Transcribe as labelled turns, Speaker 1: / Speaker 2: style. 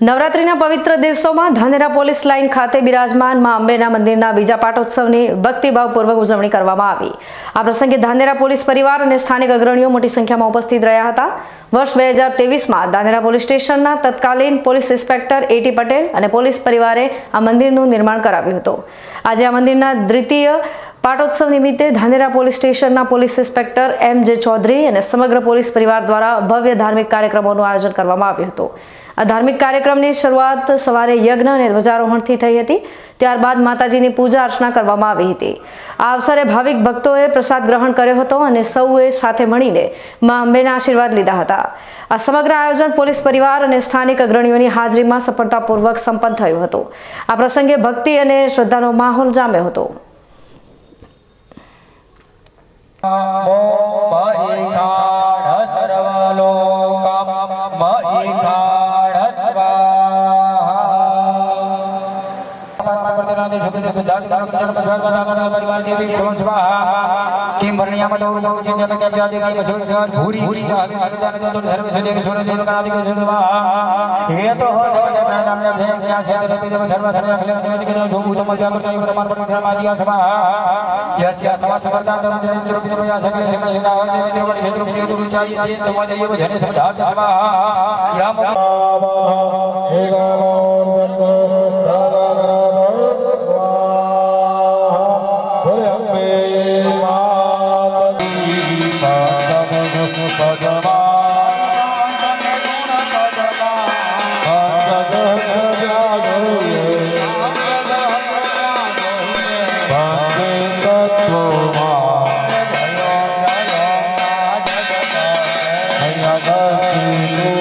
Speaker 1: નવરાત્રિના પવિત્ર દિવસોમાં ધાનેરા પોલીસ લાઇન ખાતે બિરાજમાન મા અંબેના મંદિરના બીજા પાટોત્સવની ભક્તિભાવપૂર્વક ઉજવણી કરવામાં આવી. આ પ્રસંગે ધાનેરા પોલીસ પરિવાર અને સ્થાનિક અગ્રણીઓ મોટી સંખ્યામાં ઉપસ્થિત રહ્યા હતા. વર્ષ બે હજાર તેવીસમાં ધાનેરા પોલીસ સ્ટેશનના તત્કાલીન પોલીસ ઇન્સ્પેક્ટર એટી પટેલ અને પોલીસ પરિવારે આ મંદિરનું નિર્માણ કરાવ્યું હતું. આજે આ મંદિરના દ્વિતીય પાટોત્સવ નિમિત્તે ધાનેરા પોલીસ સ્ટેશનના police inspector M J Chaudhary અને સમગ્ર પોલીસ પરિવાર દ્વારા ભવ્ય ધાર્મિક કાર્યક્રમોનું આયોજન કરવામાં આવ્યું હતું. આ ધાર્મિક કાર્યક્રમની શરૂઆત સવારે યજ્ઞ અને ધ્વજારોહણથી થઈ હતી. ત્યારબાદ માતાજીની પૂજા અર્ચના કરવામાં આવી હતી. આ અવસરે ભાવિક ભક્તોએ પ્રસાદ ગ્રહણ કર્યો હતો અને સૌએ સાથે મળીને મા અંબેના આશીર્વાદ લીધા હતા. આ સમગ્ર આયોજન પોલીસ પરિવાર અને સ્થાનિક અગ્રણીઓની હાજરીમાં સફળતાપૂર્વક સંપન્ન થયું હતું. આ પ્રસંગે ભક્તિ અને શ્રદ્ધાનો માહોલ જામ્યો હતો.
Speaker 2: किं वर्णयामतो चिन्तन कब्जादि किं રામ્યા છે ત્યાં છે રવિ દેવ સર્વ સર્વ અખિલ દેવ કે જો હું તમલ જાગર કાય પરમાર પર ધર્મ આદિ સમા યસ યસ સમા સવરદાર ધર્મ જન ઇન્દ્ર કે દેવ સકલ સકલ સદા હોય છે દેવ વડ ક્ષેત્ર કે ગુરુ ચાહી છે તમા દેવ જન સદા સમા યમ હે ગાલો ભગવાન. Thank you.